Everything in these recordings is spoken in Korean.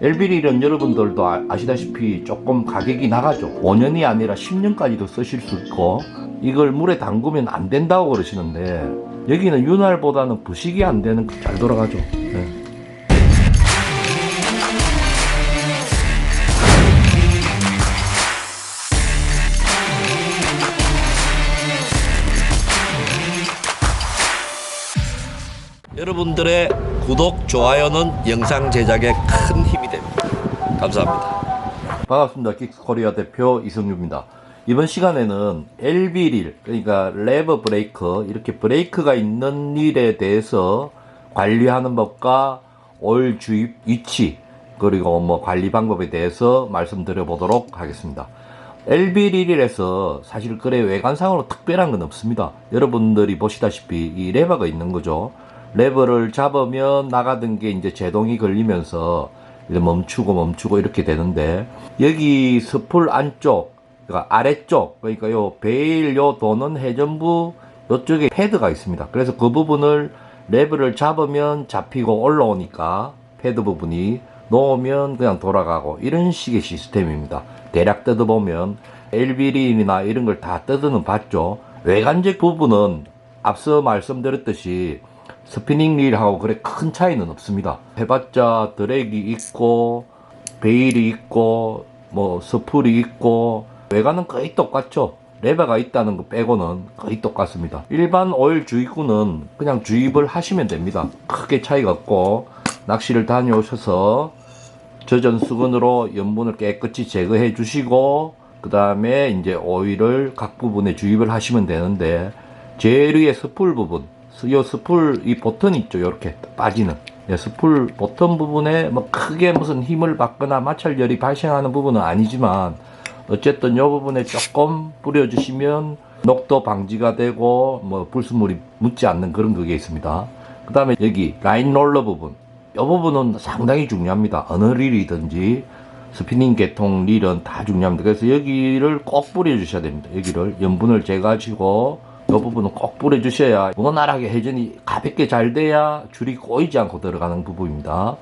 LB릴은 여러분들도 아- 아시다시피 조금 가격이 나가죠. 5년이 아니라 10년까지도 쓰실 수 있고 이걸 물에 담그면 안 된다고 그러시는데 여기는 윤활보다는 부식이 안 되는 잘 돌아가죠. 네. 여러분들의 구독, 좋아요는 영상 제작에 큰. 감사합니다. 반갑습니다. 킥스코리아 대표 이성규입니다. 이번 시간에는 LB릴, 그러니까 레버 브레이크, 이렇게 브레이크가 있는 릴에 대해서 관리하는 법과 오일 주입 위치, 그리고 뭐 관리 방법에 대해서 말씀드려 보도록 하겠습니다. LB릴에서 사실 그래 외관상으로 특별한 건 없습니다. 여러분들이 보시다시피 이 레버가 있는 거죠. 레버를 잡으면 나가던 게 이제 제동이 걸리면서 멈추고 멈추고 이렇게 되는데 여기 스풀 안쪽 그러니까 아래쪽 그러니까 요 베일 요 도는 회전부 요쪽에 패드가 있습니다. 그래서 그 부분을 레버를 잡으면 잡히고 올라오니까 패드 부분이 놓으면 그냥 돌아가고 이런 식의 시스템입니다. 대략 뜯어보면 LB린이나 이런 걸 다 뜯어는 봤죠. 외관적 부분은 앞서 말씀드렸듯이 스피닝 릴하고 그래 큰 차이는 없습니다. 해봤자 드랙이 있고 베일이 있고 뭐 스풀이 있고 외관은 거의 똑같죠. 레버가 있다는 거 빼고는 거의 똑같습니다. 일반 오일 주입구는 그냥 주입을 하시면 됩니다. 크게 차이가 없고 낚시를 다녀오셔서 젖은 수건으로 염분을 깨끗이 제거해 주시고 그 다음에 이제 오일을 각 부분에 주입을 하시면 되는데 제일 위에 스풀 부분 이 스풀 이 버튼 있죠 이렇게 빠지는 예, 스풀 버튼 부분에 뭐 크게 무슨 힘을 받거나 마찰열이 발생하는 부분은 아니지만 어쨌든 이 부분에 조금 뿌려주시면 녹도 방지가 되고 뭐 불순물이 묻지 않는 그런 그게 있습니다. 그 다음에 여기 라인 롤러 부분 이 부분은 상당히 중요합니다. 어느 릴이든지 스피닝 계통 릴은 다 중요합니다. 그래서 여기를 꼭 뿌려 주셔야 됩니다. 여기를 염분을 이 부분은 꼭 뿌려주셔야 원활하게 회전이 가볍게 잘 돼야 줄이 꼬이지 않고 들어가는 부분입니다.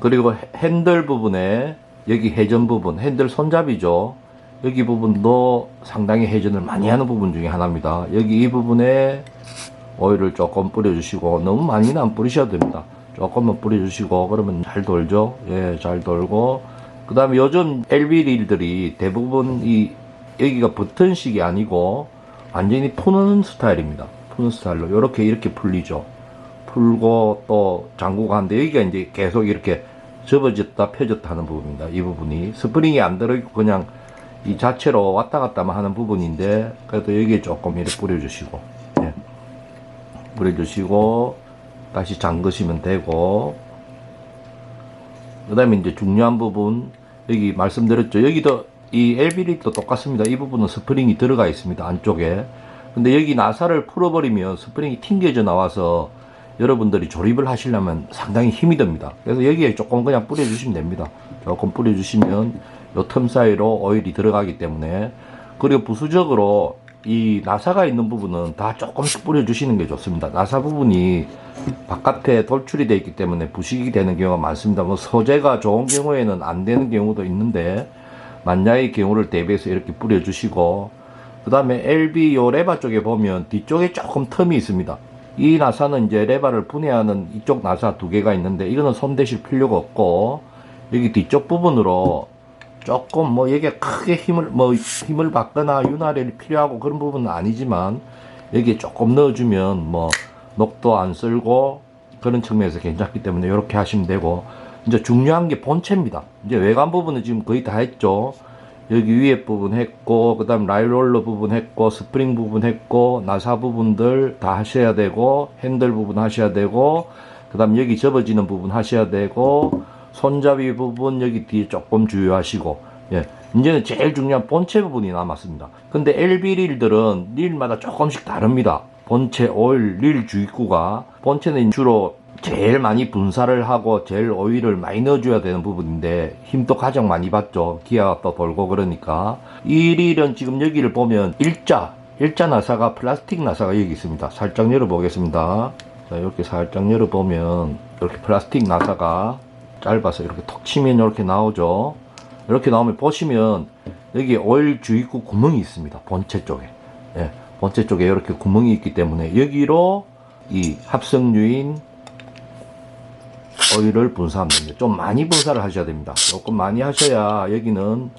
그리고 핸들 부분에 여기 회전 부분, 핸들 손잡이죠. 여기 부분도 상당히 회전을 많이 하는 부분 중에 하나입니다. 여기 이 부분에 오일을 조금 뿌려주시고 너무 많이는 안 뿌리셔도 됩니다. 조금만 뿌려주시고 그러면 잘 돌죠. 예, 잘 돌고 그 다음에 요즘 LB 릴들이 대부분 이 여기가 버튼식이 아니고 완전히 푸는 스타일입니다. 푸는 스타일로 이렇게 이렇게 풀리죠. 풀고 또 잠그고 하는데 여기가 이제 계속 이렇게 접어졌다 펴졌다 하는 부분입니다. 이 부분이 스프링이 안 들어있고 그냥 이 자체로 왔다 갔다만 하는 부분인데 그래도 여기에 조금 이렇게 뿌려주시고 예. 뿌려주시고 다시 잠그시면 되고 그 다음에 이제 중요한 부분 여기 말씀드렸죠 여기도 이 LB리도 똑같습니다. 이 부분은 스프링이 들어가 있습니다 안쪽에. 근데 여기 나사를 풀어버리면 스프링이 튕겨져 나와서 여러분들이 조립을 하시려면 상당히 힘이 듭니다. 그래서 여기에 조금 그냥 뿌려주시면 됩니다. 조금 뿌려주시면 요 틈 사이로 오일이 들어가기 때문에. 그리고 부수적으로 이 나사가 있는 부분은 다 조금씩 뿌려주시는 게 좋습니다. 나사 부분이 바깥에 돌출이 되어 있기 때문에 부식이 되는 경우가 많습니다. 뭐 소재가 좋은 경우에는 안 되는 경우도 있는데 만약의 경우를 대비해서 이렇게 뿌려주시고 그 다음에 LB 요 레바 쪽에 보면 뒤쪽에 조금 틈이 있습니다. 이 나사는 이제 레바를 분해하는 이쪽 나사 두 개가 있는데 이거는 손 대실 필요가 없고 여기 뒤쪽 부분으로 조금 뭐 여기에 크게 힘을 뭐 힘을 받거나 윤활이 필요하고 그런 부분은 아니지만 여기에 조금 넣어주면 뭐 녹도 안 쓸고 그런 측면에서 괜찮기 때문에 이렇게 하시면 되고 이제 중요한 게 본체입니다. 이제 외관 부분은 지금 거의 다 했죠. 여기 위에 부분 했고 그 다음 라이롤러 부분 했고 스프링 부분 했고 나사 부분들 다 하셔야 되고 핸들 부분 하셔야 되고 그 다음 여기 접어지는 부분 하셔야 되고 손잡이 부분 여기 뒤에 조금 주의하시고 예 이제는 제일 중요한 본체 부분이 남았습니다. 근데 LB 릴들은 릴마다 조금씩 다릅니다. 본체 오일 릴 주입구가 본체는 주로 제일 많이 분사를 하고 제일 오일을 많이 넣어줘야 되는 부분인데 힘도 가장 많이 받죠. 기아가 또 돌고 그러니까 이 릴은 지금 여기를 보면 일자 일자 나사가 플라스틱 나사가 여기 있습니다. 살짝 열어 보겠습니다. 자 이렇게 살짝 열어 보면 이렇게 플라스틱 나사가 짧아서 이렇게 톡 치면 이렇게 나오죠. 이렇게 나오면 보시면 여기 오일 주입구 구멍이 있습니다. 본체 쪽에. 예, 본체 쪽에 이렇게 구멍이 있기 때문에 여기로 이 합성유인 오일을 분사하면 됩니다. 좀 많이 분사를 하셔야 됩니다. 조금 많이 하셔야 여기는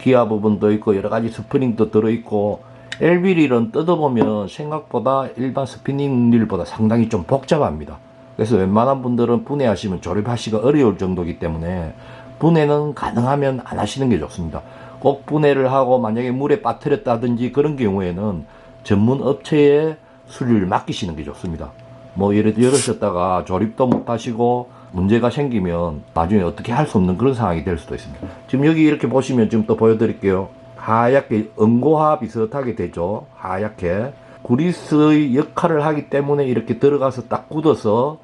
기아 부분도 있고 여러 가지 스프링도 들어있고 LB릴은 뜯어보면 생각보다 일반 스피닝 릴보다 상당히 좀 복잡합니다. 그래서 웬만한 분들은 분해하시면 조립하시기가 어려울 정도이기 때문에 분해는 가능하면 안 하시는 게 좋습니다. 꼭 분해를 하고 만약에 물에 빠뜨렸다든지 그런 경우에는 전문 업체에 수리를 맡기시는 게 좋습니다. 뭐 예를 들어 열으셨다가 조립도 못 하시고 문제가 생기면 나중에 어떻게 할 수 없는 그런 상황이 될 수도 있습니다. 지금 여기 이렇게 보시면 지금 또 보여드릴게요. 하얗게 응고화 비슷하게 되죠. 하얗게 구리스의 역할을 하기 때문에 이렇게 들어가서 딱 굳어서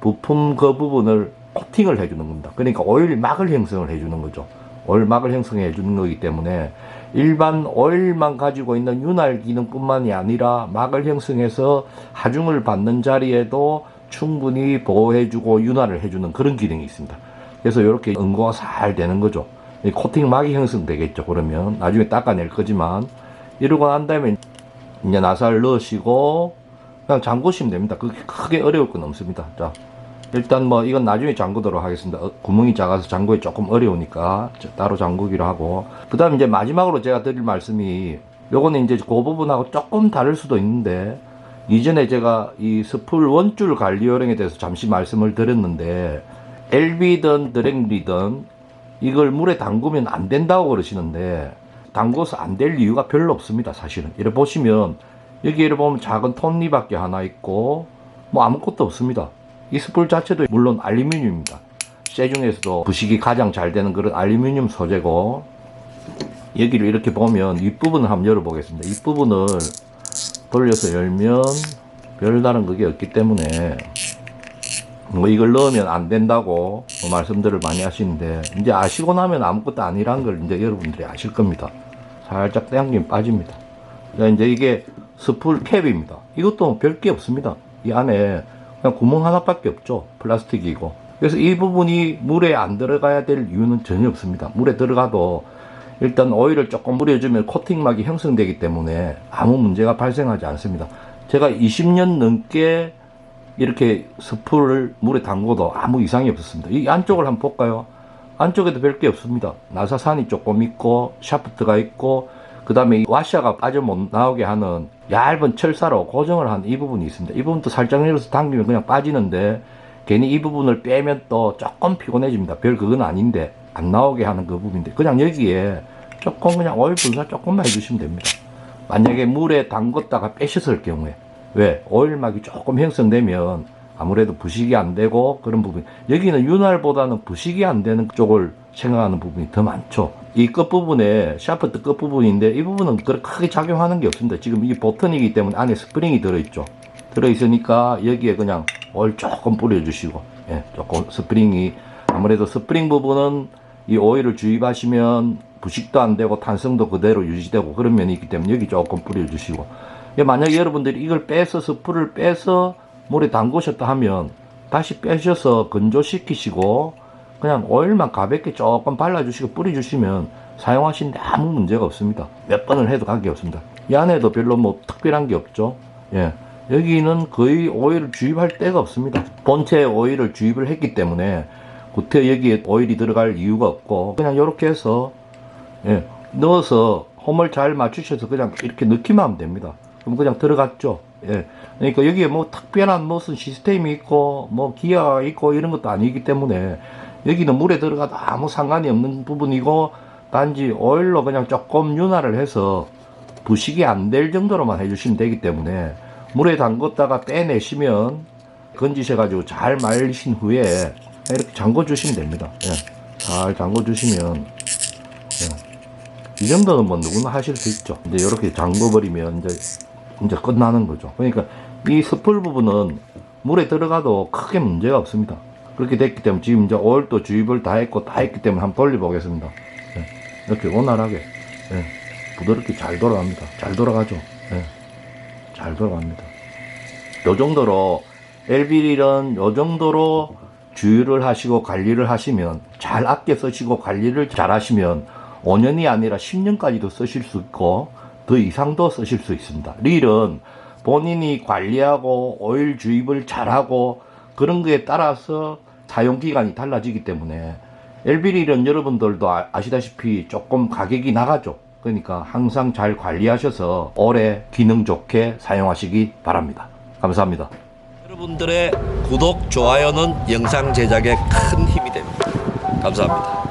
부품 그 부분을 코팅을 해주는 겁니다. 그러니까 오일 막을 형성을 해주는 거죠. 오일막을 형성해 주는 거기 때문에 일반 오일만 가지고 있는 윤활 기능뿐만이 아니라 막을 형성해서 하중을 받는 자리에도 충분히 보호해주고 윤활을 해주는 그런 기능이 있습니다. 그래서 이렇게 응고가 잘 되는 거죠. 이 코팅 막이 형성되겠죠. 그러면 나중에 닦아낼 거지만 이러고 난 다음에 이제 나사를 넣으시고 그냥 잠그시면 됩니다. 그게 크게 어려울 건 없습니다. 자, 일단 뭐 이건 나중에 잠그도록 하겠습니다. 어, 구멍이 작아서 잠그기 조금 어려우니까 저- 따로 잠그기로 하고. 그 다음 이제 마지막으로 제가 드릴 말씀이 요거는 이제 그 부분하고 조금 다를 수도 있는데 이전에 제가 이 스풀 원줄 관리 요령에 대해서 잠시 말씀을 드렸는데 LB든 드랭리든 이걸 물에 담그면 안 된다고 그러시는데 담궈서 안 될 이유가 별로 없습니다 사실은. 이렇게 보시면 여기 이렇게 보면 작은 톱니바퀴 하나 있고 뭐 아무것도 없습니다 이 스풀 자체도 물론 알루미늄입니다 쇠 중에서도 부식이 가장 잘 되는 그런 알루미늄 소재고 여기를 이렇게 보면 윗부분을 한번 열어보겠습니다 윗부분을 돌려서 열면 별다른 그게 없기 때문에 뭐 이걸 넣으면 안 된다고 뭐 말씀들을 많이 하시는데 이제 아시고 나면 아무것도 아니란 걸 이제 여러분들이 아실 겁니다. 살짝 당기면 빠집니다. 자, 이제 이게 스풀 캡입니다. 이것도 별게 없습니다. 이 안에 그냥 구멍 하나밖에 없죠. 플라스틱이고. 그래서 이 부분이 물에 안 들어가야 될 이유는 전혀 없습니다. 물에 들어가도 일단 오일을 조금 뿌려주면 코팅막이 형성되기 때문에 아무 문제가 발생하지 않습니다. 제가 20년 넘게 이렇게 스프를 물에 담궈도 아무 이상이 없었습니다. 이 안쪽을 한번 볼까요? 안쪽에도 별게 없습니다. 나사산이 조금 있고 샤프트가 있고 그 다음에 와샤가 빠져 못 나오게 하는 얇은 철사로 고정을 한 이 부분이 있습니다. 이 부분도 살짝 내려서 당기면 그냥 빠지는데 괜히 이 부분을 빼면 또 조금 피곤해집니다. 별 그건 아닌데 안 나오게 하는 그 부분인데 그냥 여기에 조금 그냥 오일 분사 조금만 해주시면 됩니다. 만약에 물에 담궜다가 빼셨을 경우에 왜 오일막이 조금 형성되면 아무래도 부식이 안 되고 그런 부분 여기는 윤활보다는 부식이 안 되는 쪽을 생각하는 부분이 더 많죠 이 끝부분에 샤프트 끝부분인데 이 부분은 그렇게 크게 작용하는 게 없습니다. 지금 이 버튼이기 때문에 안에 스프링이 들어있죠. 들어있으니까 여기에 그냥 오일 조금 뿌려주시고 예, 조금 스프링이 아무래도 스프링 부분은 이 오일을 주입하시면 부식도 안 되고 탄성도 그대로 유지되고 그런 면이 있기 때문에 여기 조금 뿌려주시고. 예, 만약에 여러분들이 이걸 빼서 스프를 빼서 물에 담그셨다 하면 다시 빼셔서 건조시키시고 그냥 오일만 가볍게 조금 발라주시고 뿌려주시면 사용하시는데 아무 문제가 없습니다. 몇 번을 해도 관계 없습니다. 이 안에도 별로 뭐 특별한 게 없죠. 예. 여기는 거의 오일을 주입할 데가 없습니다. 본체 오일을 주입을 했기 때문에 구태 여기에 오일이 들어갈 이유가 없고 그냥 이렇게 해서 예, 넣어서 홈을 잘 맞추셔서 그냥 이렇게 넣기만 하면 됩니다. 그럼 그냥 들어갔죠. 예. 그러니까 여기에 뭐 특별한 무슨 시스템이 있고 뭐 기아가 있고 이런 것도 아니기 때문에 여기는 물에 들어가도 아무 상관이 없는 부분이고 단지 오일로 그냥 조금 윤활을 해서 부식이 안 될 정도로만 해주시면 되기 때문에 물에 담궜다가 빼내시면 건지셔 가지고 잘 말리신 후에 이렇게 잠궈 주시면 됩니다. 예. 잘 잠궈 주시면 이 정도는 뭐 누구나 하실 수 있죠. 이제 이렇게 잠궈 버리면 이제 이제 끝나는 거죠. 그러니까 이 스풀 부분은 물에 들어가도 크게 문제가 없습니다. 그렇게 됐기 때문에 지금 이제 오일도 주입을 다 했고 다 했기 때문에 한번 돌려보겠습니다. 예. 이렇게 원활하게 예. 부드럽게 잘 돌아갑니다. 잘 돌아가죠. 예. 잘 돌아갑니다. 요 정도로 LB릴은 요 정도로 주유를 하시고 관리를 하시면 잘 아껴 쓰시고 관리를 잘 하시면 5년이 아니라 10년까지도 쓰실 수 있고 더 이상도 쓰실 수 있습니다. 릴은 본인이 관리하고 오일 주입을 잘하고 그런 거에 따라서 사용 기간이 달라지기 때문에 LB릴은 여러분들도 아- 아시다시피 조금 가격이 나가죠. 그러니까 항상 잘 관리하셔서 오래 기능 좋게 사용하시기 바랍니다. 감사합니다. 여러분들의 구독, 좋아요는 영상 제작에 큰 힘이 됩니다. 감사합니다.